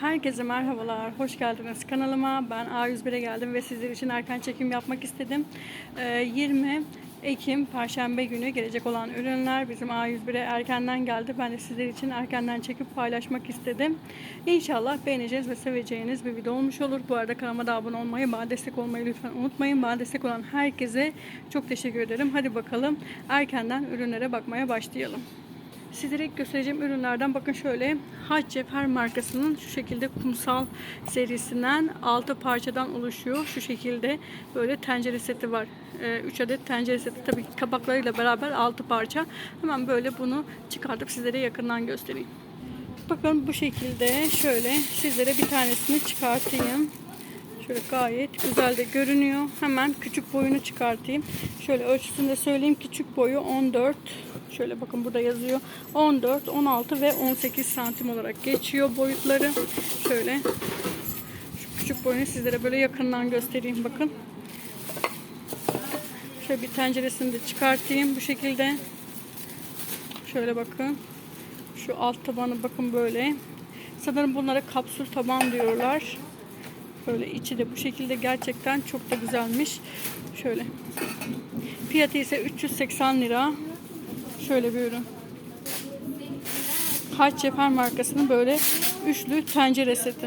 Herkese merhabalar, hoş geldiniz kanalıma. Ben A101'e geldim ve sizler için erken çekim yapmak istedim. Ee, 20 Ekim Perşembe günü gelecek olan ürünler bizim A101'e erkenden geldi. Ben de sizler için erkenden çekip paylaşmak istedim. İnşallah beğeneceğiniz ve seveceğiniz bir video olmuş olur. Bu arada kanalıma da abone olmayı, bana destek olmayı lütfen unutmayın. Bana destek olan herkese çok teşekkür ederim. Hadi bakalım erkenden ürünlere bakmaya başlayalım. Sizlere göstereceğim ürünlerden bakın şöyle Hac Cefer markasının şu şekilde kumsal serisinden 6 parçadan oluşuyor. Şu şekilde böyle tencere seti var. 3 adet tencere seti tabii kapaklarıyla beraber 6 parça. Hemen böyle bunu çıkartıp sizlere yakından göstereyim. Bakın bu şekilde şöyle sizlere bir tanesini çıkartayım. Şöyle gayet güzel de görünüyor. Hemen küçük boyunu çıkartayım. Şöyle ölçüsünü de söyleyeyim. Küçük boyu 14. Şöyle bakın burada yazıyor. 14, 16 ve 18 santim olarak geçiyor boyutları. Şöyle şu küçük boyunu sizlere böyle yakından göstereyim. Bakın. Şöyle bir tenceresini de çıkartayım bu şekilde. Şöyle bakın. Şu alt tabanı bakın böyle. Sanırım bunlara kapsül taban diyorlar. Böyle içi de bu şekilde gerçekten çok da güzelmiş. Şöyle. Fiyatı ise 380 lira. Şöyle bir ürün. Haç Cefer markasının böyle üçlü tencere seti.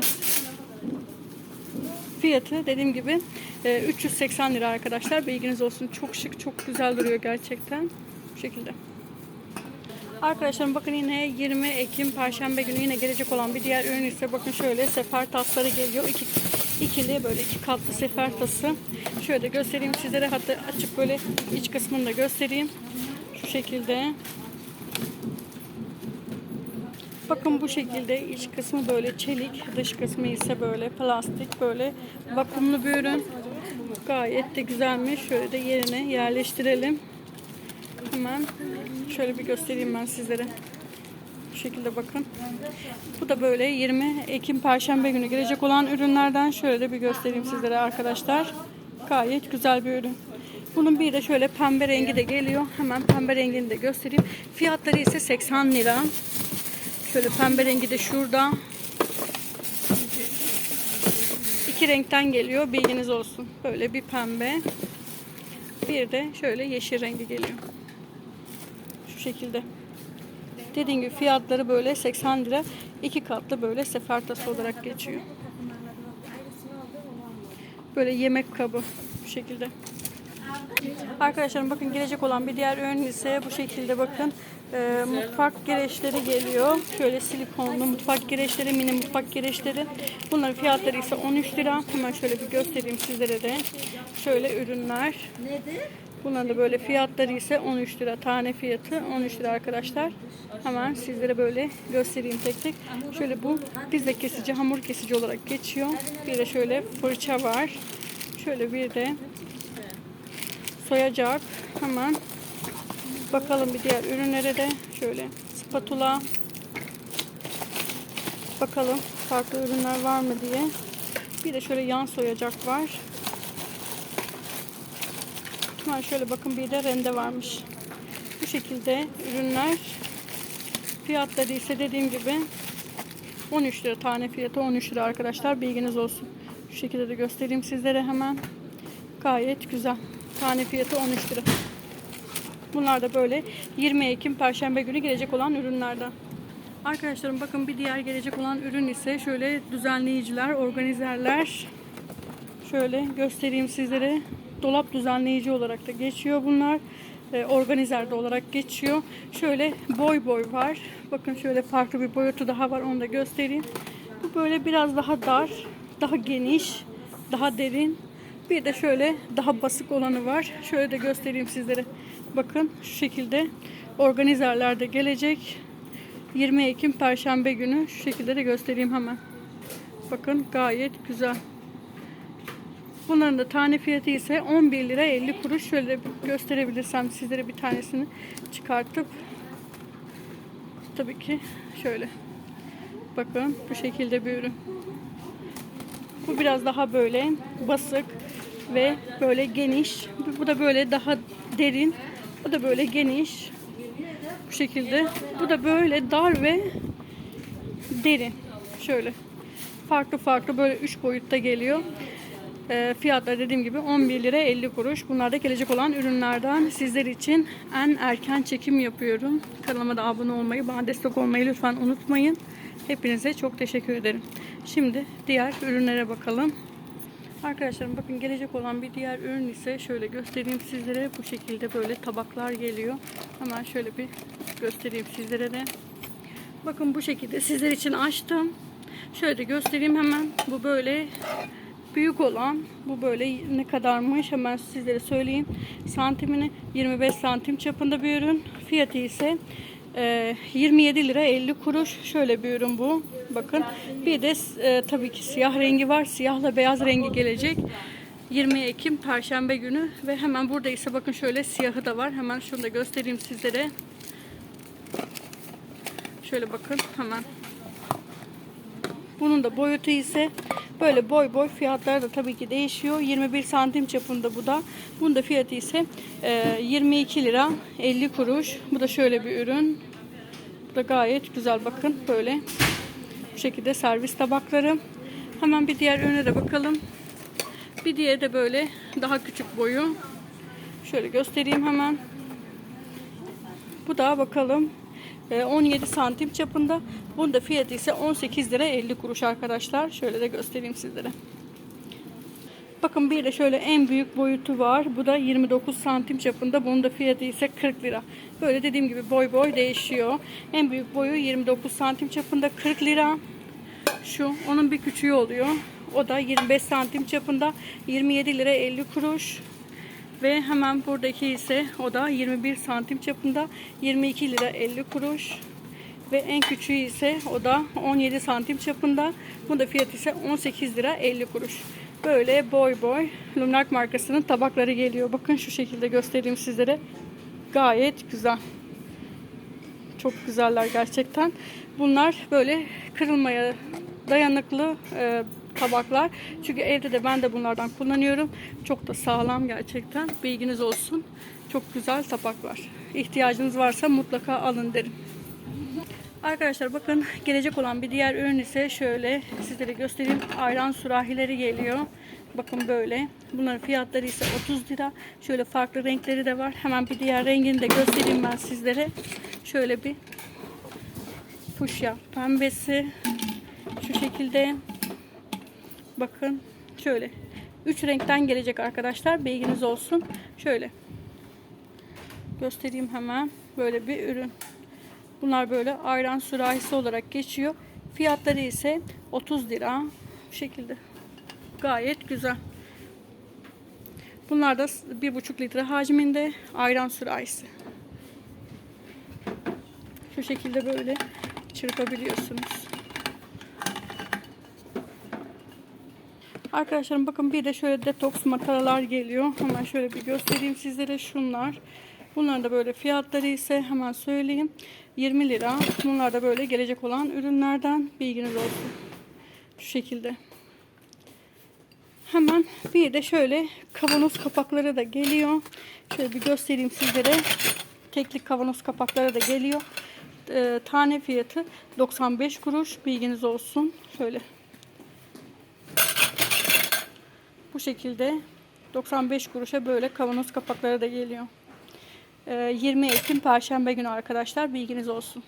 Fiyatı dediğim gibi e, 380 lira arkadaşlar. Bilginiz olsun. Çok şık, çok güzel duruyor gerçekten. Bu şekilde. Arkadaşlarım bakın yine 20 Ekim Perşembe günü yine gelecek olan bir diğer ürün ise bakın şöyle sefer tasları geliyor. İki, ikili böyle iki katlı sefer tası. Şöyle de göstereyim sizlere hatta açıp böyle iç kısmını da göstereyim. Şu şekilde. Bakın bu şekilde iç kısmı böyle çelik, dış kısmı ise böyle plastik, böyle vakumlu bir ürün. Gayet de güzelmiş. Şöyle de yerine yerleştirelim. Hemen şöyle bir göstereyim ben sizlere. Bu şekilde bakın. Bu da böyle 20 Ekim Perşembe günü gelecek olan ürünlerden şöyle de bir göstereyim sizlere arkadaşlar. Gayet güzel bir ürün. Bunun bir de şöyle pembe rengi de geliyor. Hemen pembe rengini de göstereyim. Fiyatları ise 80 lira. Şöyle pembe rengi de şurada. İki renkten geliyor. Bilginiz olsun. Böyle bir pembe. Bir de şöyle yeşil rengi geliyor. Şu şekilde. Dediğim gibi fiyatları böyle 80 lira. iki katlı böyle sefer tası olarak geçiyor. Böyle yemek kabı bu şekilde. Arkadaşlarım bakın gelecek olan bir diğer ürün ise bu şekilde bakın e, mutfak gereçleri geliyor. Şöyle silikonlu mutfak gereçleri, mini mutfak gereçleri. Bunların fiyatları ise 13 lira. Hemen şöyle bir göstereyim sizlere de. Şöyle ürünler. Bunların da böyle fiyatları ise 13 lira. Tane fiyatı 13 lira arkadaşlar. Hemen sizlere böyle göstereyim tek tek. Şöyle bu pizza kesici, hamur kesici olarak geçiyor. Bir de şöyle fırça var. Şöyle bir de soyacak. Hemen bakalım bir diğer ürünlere de. Şöyle spatula. Bakalım farklı ürünler var mı diye. Bir de şöyle yan soyacak var. Hemen şöyle bakın bir de rende varmış. Bu şekilde ürünler. Fiyatları ise dediğim gibi 13 lira tane fiyatı 13 lira arkadaşlar bilginiz olsun. Şu şekilde de göstereyim sizlere hemen. Gayet güzel. Tane fiyatı 13 lira. Bunlar da böyle 20 Ekim Perşembe günü gelecek olan ürünlerden. Arkadaşlarım bakın bir diğer gelecek olan ürün ise şöyle düzenleyiciler, organizerler. Şöyle göstereyim sizlere. Dolap düzenleyici olarak da geçiyor bunlar. E, organizer de olarak geçiyor. Şöyle boy boy var. Bakın şöyle farklı bir boyutu daha var. Onu da göstereyim. Bu böyle biraz daha dar, daha geniş, daha derin. Bir de şöyle daha basık olanı var. Şöyle de göstereyim sizlere. Bakın şu şekilde organizerler de gelecek. 20 Ekim Perşembe günü şu şekilde de göstereyim hemen. Bakın gayet güzel. Bunların da tane fiyatı ise 11 lira 50 kuruş. Şöyle gösterebilirsem sizlere bir tanesini çıkartıp tabii ki şöyle. Bakın bu şekilde bir ürün. Bu biraz daha böyle basık ve böyle geniş. Bu da böyle daha derin. Bu da böyle geniş. Bu şekilde. Bu da böyle dar ve derin. Şöyle. farklı farklı böyle 3 boyutta geliyor. E, fiyatlar dediğim gibi 11 lira 50 kuruş. Bunlar da gelecek olan ürünlerden sizler için en erken çekim yapıyorum. Kanalıma da abone olmayı, bana destek olmayı lütfen unutmayın. Hepinize çok teşekkür ederim. Şimdi diğer ürünlere bakalım. Arkadaşlarım bakın gelecek olan bir diğer ürün ise şöyle göstereyim sizlere. Bu şekilde böyle tabaklar geliyor. Hemen şöyle bir göstereyim sizlere de. Bakın bu şekilde sizler için açtım. Şöyle göstereyim hemen. Bu böyle büyük olan bu böyle ne kadarmış hemen sizlere söyleyeyim. Santimini 25 santim çapında bir ürün. Fiyatı ise e, 27 lira 50 kuruş. Şöyle bir ürün bu. Bakın. Bir de e, tabii ki siyah rengi var. Siyahla beyaz rengi gelecek. 20 Ekim Perşembe günü ve hemen burada ise bakın şöyle siyahı da var. Hemen şunu da göstereyim sizlere. Şöyle bakın hemen. Bunun da boyutu ise böyle boy boy fiyatları da tabii ki değişiyor. 21 santim çapında bu da. Bunun da fiyatı ise e, 22 lira 50 kuruş. Bu da şöyle bir ürün. Bu da gayet güzel bakın böyle. Bu şekilde servis tabakları. Hemen bir diğer ürüne de bakalım. Bir diğeri de böyle daha küçük boyu. Şöyle göstereyim hemen. Bu da bakalım e, 17 santim çapında. Bunun da fiyatı ise 18 lira 50 kuruş arkadaşlar. Şöyle de göstereyim sizlere. Bakın bir de şöyle en büyük boyutu var. Bu da 29 santim çapında. Bunun da fiyatı ise 40 lira. Böyle dediğim gibi boy boy değişiyor. En büyük boyu 29 santim çapında 40 lira. Şu onun bir küçüğü oluyor. O da 25 santim çapında 27 lira 50 kuruş. Ve hemen buradaki ise o da 21 santim çapında 22 lira 50 kuruş. Ve en küçüğü ise o da 17 santim çapında. Bu da fiyatı ise 18 lira 50 kuruş. Böyle boy boy Lumnak markasının tabakları geliyor. Bakın şu şekilde göstereyim sizlere. Gayet güzel. Çok güzeller gerçekten. Bunlar böyle kırılmaya dayanıklı e, tabaklar. Çünkü evde de ben de bunlardan kullanıyorum. Çok da sağlam gerçekten. Bilginiz olsun. Çok güzel tabaklar. İhtiyacınız varsa mutlaka alın derim. Arkadaşlar bakın gelecek olan bir diğer ürün ise şöyle sizlere göstereyim. Ayran sürahileri geliyor. Bakın böyle. Bunların fiyatları ise 30 lira. Şöyle farklı renkleri de var. Hemen bir diğer rengini de göstereyim ben sizlere. Şöyle bir fuşya pembesi. Şu şekilde. Bakın şöyle. 3 renkten gelecek arkadaşlar. Bilginiz olsun. Şöyle. Göstereyim hemen. Böyle bir ürün. Bunlar böyle ayran sürahisi olarak geçiyor. Fiyatları ise 30 lira. Bu şekilde. Gayet güzel. Bunlar da 1,5 litre hacminde ayran sürahisi. Şu şekilde böyle çırpabiliyorsunuz. Arkadaşlarım bakın bir de şöyle detoks mataralar geliyor. Hemen şöyle bir göstereyim sizlere şunlar. Bunların da böyle fiyatları ise hemen söyleyeyim. 20 lira. Bunlar da böyle gelecek olan ürünlerden bilginiz olsun. Şu şekilde. Hemen bir de şöyle kavanoz kapakları da geliyor. Şöyle bir göstereyim sizlere. Teklik kavanoz kapakları da geliyor. Ee, tane fiyatı 95 kuruş. Bilginiz olsun. Şöyle. Bu şekilde 95 kuruşa böyle kavanoz kapakları da geliyor. 20 Ekim Perşembe günü arkadaşlar bilginiz olsun.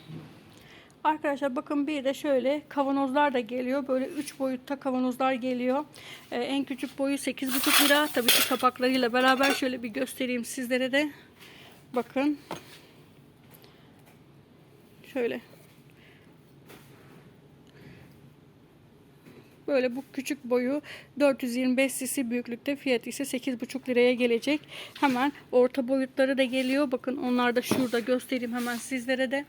Arkadaşlar bakın bir de şöyle kavanozlar da geliyor. Böyle 3 boyutta kavanozlar geliyor. Ee, en küçük boyu 8,5 lira. Tabii ki kapaklarıyla beraber şöyle bir göstereyim sizlere de. Bakın. Şöyle. Böyle bu küçük boyu 425 cc büyüklükte fiyatı ise 8,5 liraya gelecek. Hemen orta boyutları da geliyor. Bakın onlar da şurada göstereyim hemen sizlere de.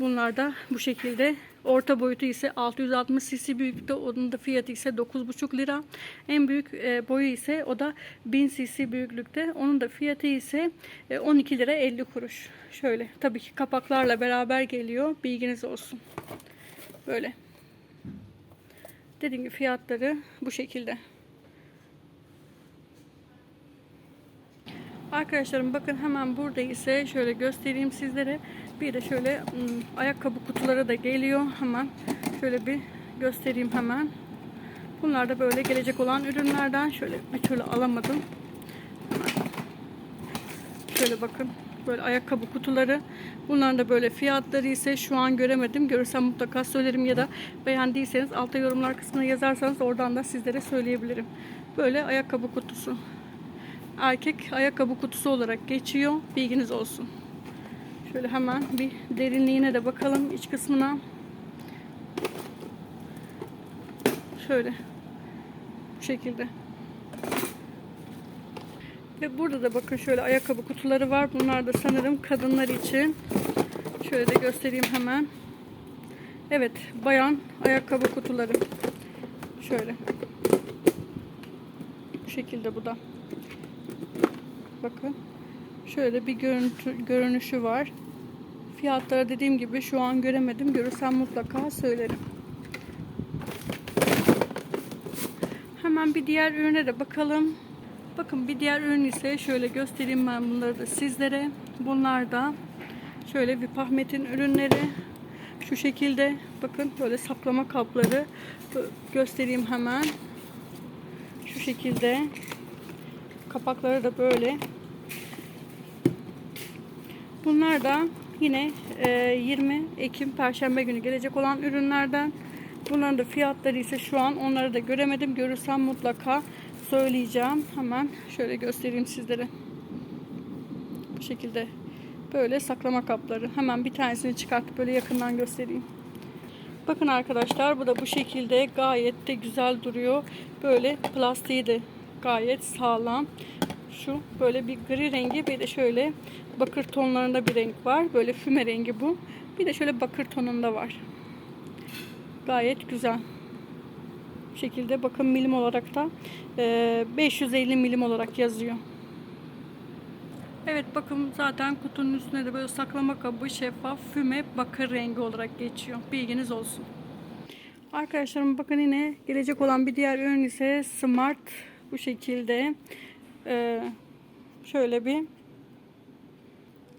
Bunlar da bu şekilde. Orta boyutu ise 660 cc büyüklükte. Onun da fiyatı ise 9,5 lira. En büyük e, boyu ise o da 1000 cc büyüklükte. Onun da fiyatı ise 12 lira 50 kuruş. Şöyle tabii ki kapaklarla beraber geliyor. Bilginiz olsun. Böyle. Dediğim gibi fiyatları bu şekilde. Arkadaşlarım bakın hemen burada ise şöyle göstereyim sizlere. Bir de şöyle ım, ayakkabı kutuları da geliyor. Hemen şöyle bir göstereyim hemen. Bunlar da böyle gelecek olan ürünlerden. Şöyle bir türlü alamadım. Şöyle bakın. Böyle ayakkabı kutuları. Bunların da böyle fiyatları ise şu an göremedim. Görürsem mutlaka söylerim ya da beğendiyseniz alta yorumlar kısmına yazarsanız oradan da sizlere söyleyebilirim. Böyle ayakkabı kutusu. Erkek ayakkabı kutusu olarak geçiyor. Bilginiz olsun. Şöyle hemen bir derinliğine de bakalım iç kısmına. Şöyle. Bu şekilde. Ve burada da bakın şöyle ayakkabı kutuları var. Bunlar da sanırım kadınlar için. Şöyle de göstereyim hemen. Evet, bayan ayakkabı kutuları. Şöyle. Bu şekilde bu da. Bakın. Şöyle bir görüntü, görünüşü var. Fiyatları dediğim gibi şu an göremedim. Görürsem mutlaka söylerim. Hemen bir diğer ürüne de bakalım. Bakın bir diğer ürün ise şöyle göstereyim ben bunları da sizlere. Bunlar da şöyle bir Ahmet'in ürünleri. Şu şekilde bakın böyle saklama kapları göstereyim hemen. Şu şekilde kapakları da böyle. Bunlar da yine e, 20 Ekim Perşembe günü gelecek olan ürünlerden. Bunların da fiyatları ise şu an onları da göremedim. Görürsem mutlaka söyleyeceğim. Hemen şöyle göstereyim sizlere. Bu şekilde böyle saklama kapları. Hemen bir tanesini çıkartıp böyle yakından göstereyim. Bakın arkadaşlar bu da bu şekilde gayet de güzel duruyor. Böyle plastiği de gayet sağlam. Şu böyle bir gri rengi bir de şöyle bakır tonlarında bir renk var. Böyle füme rengi bu. Bir de şöyle bakır tonunda var. Gayet güzel. Şekilde bakın milim olarak da e, 550 milim olarak yazıyor. Evet bakın zaten kutunun üstünde de böyle saklama kabı şeffaf füme bakır rengi olarak geçiyor. Bilginiz olsun. Arkadaşlarım bakın yine gelecek olan bir diğer ürün ise Smart bu şekilde e, şöyle bir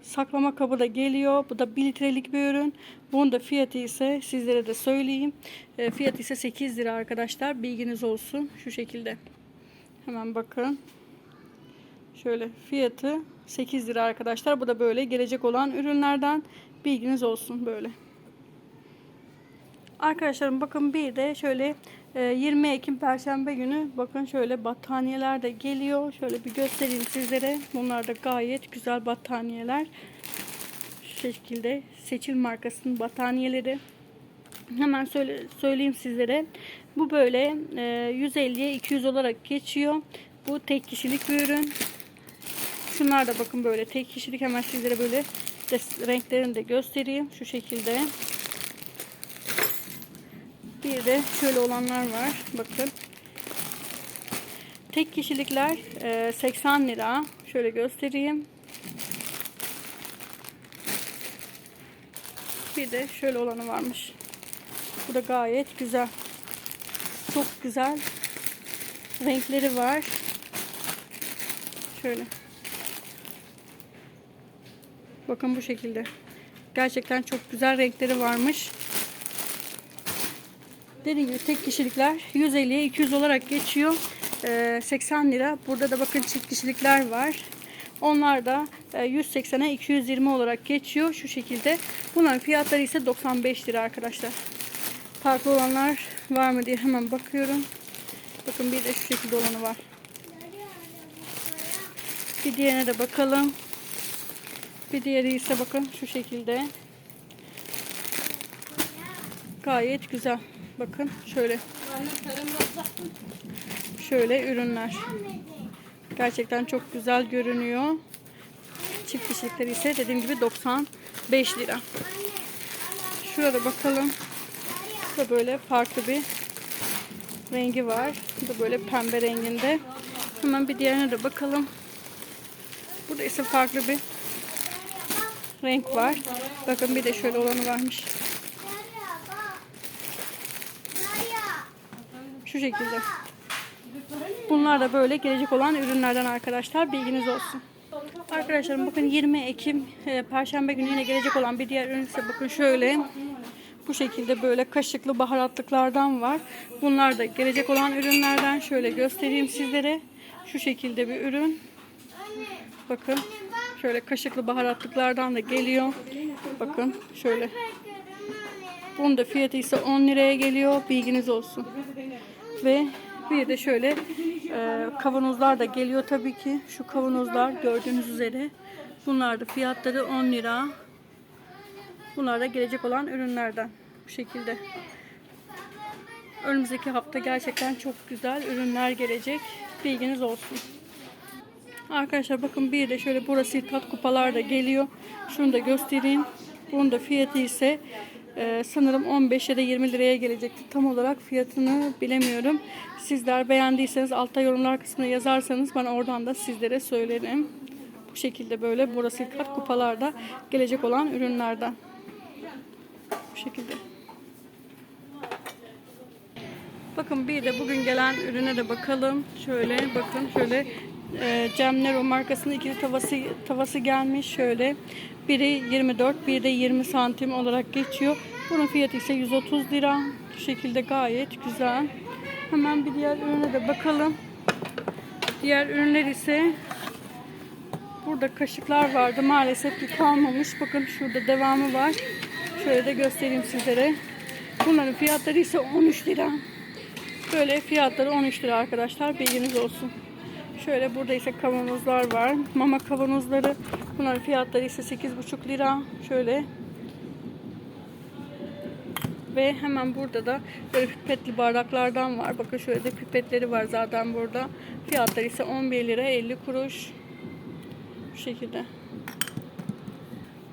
saklama kabı da geliyor. Bu da 1 litrelik bir ürün. Bunun da fiyatı ise sizlere de söyleyeyim. E, fiyatı ise 8 lira arkadaşlar. Bilginiz olsun. Şu şekilde. Hemen bakın. Şöyle fiyatı 8 lira arkadaşlar. Bu da böyle gelecek olan ürünlerden. Bilginiz olsun böyle. Arkadaşlarım bakın bir de şöyle 20 Ekim Perşembe günü bakın şöyle battaniyeler de geliyor. Şöyle bir göstereyim sizlere. Bunlar da gayet güzel battaniyeler. Şu şekilde Seçil markasının battaniyeleri. Hemen söyle, söyleyeyim sizlere. Bu böyle 150'ye 200 olarak geçiyor. Bu tek kişilik bir ürün. Şunlar da bakın böyle tek kişilik. Hemen sizlere böyle renklerini de göstereyim. Şu şekilde. De şöyle olanlar var. Bakın. Tek kişilikler 80 lira. Şöyle göstereyim. Bir de şöyle olanı varmış. Bu da gayet güzel. Çok güzel. Renkleri var. Şöyle. Bakın bu şekilde. Gerçekten çok güzel renkleri varmış. Dediğim gibi tek kişilikler 150'ye 200 olarak geçiyor. Ee, 80 lira. Burada da bakın çift kişilikler var. Onlar da 180'e 220 olarak geçiyor. Şu şekilde. Bunların fiyatları ise 95 lira arkadaşlar. Farklı olanlar var mı diye hemen bakıyorum. Bakın bir de şu şekilde olanı var. Bir diğerine de bakalım. Bir diğeri ise bakın şu şekilde. Gayet güzel. Bakın şöyle. Şöyle ürünler. Gerçekten çok güzel görünüyor. Çift kişilikleri ise dediğim gibi 95 lira. Şurada bakalım. Bu da böyle farklı bir rengi var. Bu da böyle pembe renginde. Hemen bir diğerine de bakalım. Burada ise farklı bir renk var. Bakın bir de şöyle olanı varmış. Şu şekilde. Bunlar da böyle gelecek olan ürünlerden arkadaşlar. Bilginiz olsun. Arkadaşlarım bakın 20 Ekim e, Perşembe günü yine gelecek olan bir diğer ürün ise bakın şöyle. Bu şekilde böyle kaşıklı baharatlıklardan var. Bunlar da gelecek olan ürünlerden. Şöyle göstereyim sizlere. Şu şekilde bir ürün. Bakın. Şöyle kaşıklı baharatlıklardan da geliyor. Bakın şöyle. Bunun da fiyatı ise 10 liraya geliyor. Bilginiz olsun. Ve bir de şöyle e, kavanozlar da geliyor tabii ki. Şu kavanozlar gördüğünüz üzere. Bunlar da fiyatları 10 lira. Bunlar da gelecek olan ürünlerden. Bu şekilde. Önümüzdeki hafta gerçekten çok güzel ürünler gelecek. Bilginiz olsun. Arkadaşlar bakın bir de şöyle burası tat kupalar da geliyor. Şunu da göstereyim. Bunun da fiyatı ise e, sanırım 15 ya da 20 liraya gelecekti. Tam olarak fiyatını bilemiyorum. Sizler beğendiyseniz altta yorumlar kısmına yazarsanız ben oradan da sizlere söylerim. Bu şekilde böyle burası kat kupalarda gelecek olan ürünlerden. Bu şekilde. Bakın bir de bugün gelen ürüne de bakalım. Şöyle bakın şöyle e, Cemnero markasının ikili tavası tavası gelmiş şöyle. Biri 24, biri de 20 santim olarak geçiyor. Bunun fiyatı ise 130 lira. Bu şekilde gayet güzel. Hemen bir diğer ürüne de bakalım. Diğer ürünler ise burada kaşıklar vardı. Maalesef ki kalmamış. Bakın şurada devamı var. Şöyle de göstereyim sizlere. Bunların fiyatları ise 13 lira. Böyle fiyatları 13 lira arkadaşlar. Bilginiz olsun. Şöyle burada ise kavanozlar var. Mama kavanozları. Bunların fiyatları ise 8,5 lira. Şöyle. Ve hemen burada da böyle pipetli bardaklardan var. Bakın şöyle de pipetleri var zaten burada. Fiyatları ise 11 lira 50 kuruş. Bu şekilde.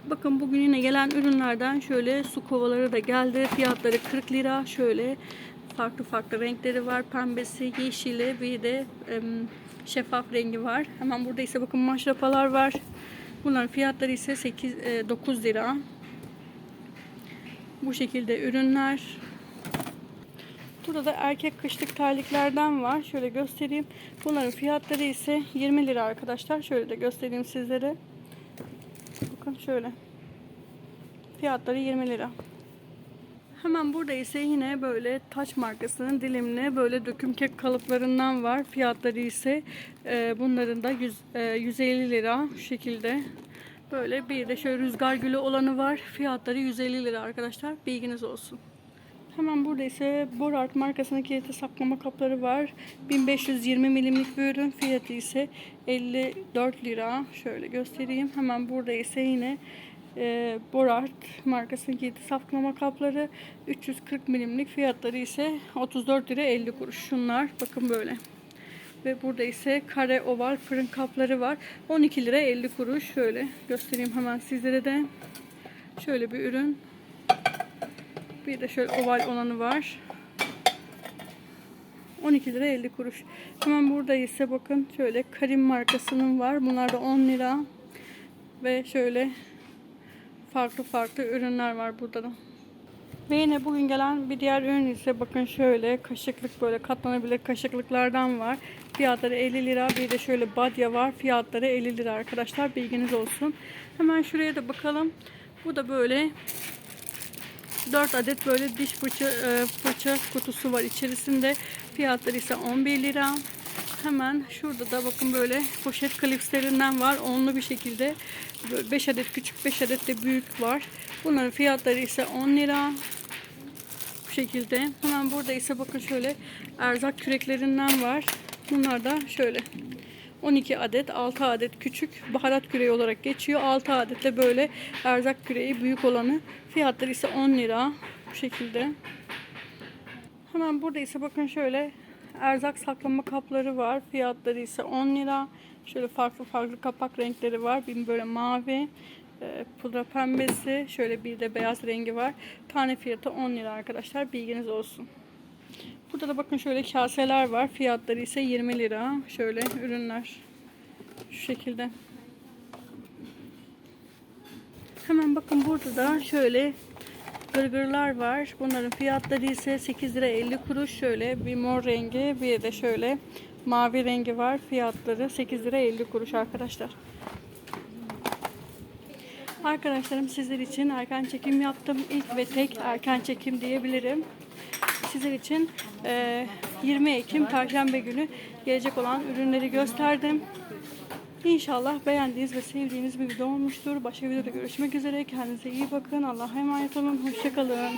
Bakın bugün yine gelen ürünlerden şöyle su kovaları da geldi. Fiyatları 40 lira. Şöyle farklı farklı renkleri var. Pembesi, yeşili bir de şeffaf rengi var. Hemen burada ise bakın maşrapalar var. Bunların fiyatları ise 8 e, 9 lira. Bu şekilde ürünler. Burada da erkek kışlık terliklerden var. Şöyle göstereyim. Bunların fiyatları ise 20 lira arkadaşlar. Şöyle de göstereyim sizlere. Bakın şöyle. Fiyatları 20 lira. Hemen burada ise yine böyle taç markasının dilimli böyle döküm kek kalıplarından var. Fiyatları ise e, bunların da 100, e, 150 lira şu şekilde. Böyle bir de şöyle rüzgar gülü olanı var. Fiyatları 150 lira arkadaşlar. Bilginiz olsun. Hemen burada ise Borart markasının kilitli saklama kapları var. 1520 milimlik bir ürün. Fiyatı ise 54 lira. Şöyle göstereyim. Hemen burada ise yine e, Borart markasının kilitli saklama kapları 340 milimlik. Fiyatları ise 34 lira 50 kuruş. Şunlar bakın böyle. Ve burada ise kare oval fırın kapları var. 12 lira 50 kuruş. Şöyle göstereyim hemen sizlere de. Şöyle bir ürün. Bir de şöyle oval olanı var. 12 lira 50 kuruş. Hemen burada ise bakın şöyle Karim markasının var. Bunlar da 10 lira. Ve şöyle farklı farklı ürünler var burada da. Ve yine bugün gelen bir diğer ürün ise bakın şöyle kaşıklık böyle katlanabilir kaşıklıklardan var. Fiyatları 50 lira. Bir de şöyle badya var. Fiyatları 50 lira arkadaşlar. Bilginiz olsun. Hemen şuraya da bakalım. Bu da böyle 4 adet böyle diş fırça, e, fırça kutusu var içerisinde. Fiyatları ise 11 lira. Hemen şurada da bakın böyle poşet klipslerinden var. Onlu bir şekilde 5 adet küçük 5 adet de büyük var. Bunların fiyatları ise 10 lira. Bu şekilde. Hemen burada ise bakın şöyle erzak küreklerinden var. Bunlar da şöyle 12 adet 6 adet küçük baharat küreği olarak geçiyor. 6 adet de böyle erzak küreği büyük olanı. Fiyatları ise 10 lira. Bu şekilde. Hemen burada ise bakın şöyle erzak saklama kapları var. Fiyatları ise 10 lira. Şöyle farklı farklı kapak renkleri var. Bir böyle mavi, e, pudra pembesi, şöyle bir de beyaz rengi var. Tane fiyatı 10 lira arkadaşlar. Bilginiz olsun. Burada da bakın şöyle kaseler var. Fiyatları ise 20 lira. Şöyle ürünler. Şu şekilde. Hemen bakın burada da şöyle gırgırlar var. Bunların fiyatları ise 8 lira 50 kuruş. Şöyle bir mor rengi bir de şöyle mavi rengi var. Fiyatları 8 lira 50 kuruş arkadaşlar. Arkadaşlarım sizler için erken çekim yaptım. İlk ve tek erken çekim diyebilirim. Sizler için e, 20 Ekim Perşembe günü gelecek olan ürünleri gösterdim. İnşallah beğendiğiniz ve sevdiğiniz bir video olmuştur. Başka videoda görüşmek üzere. Kendinize iyi bakın. Allah'a emanet olun. Hoşçakalın.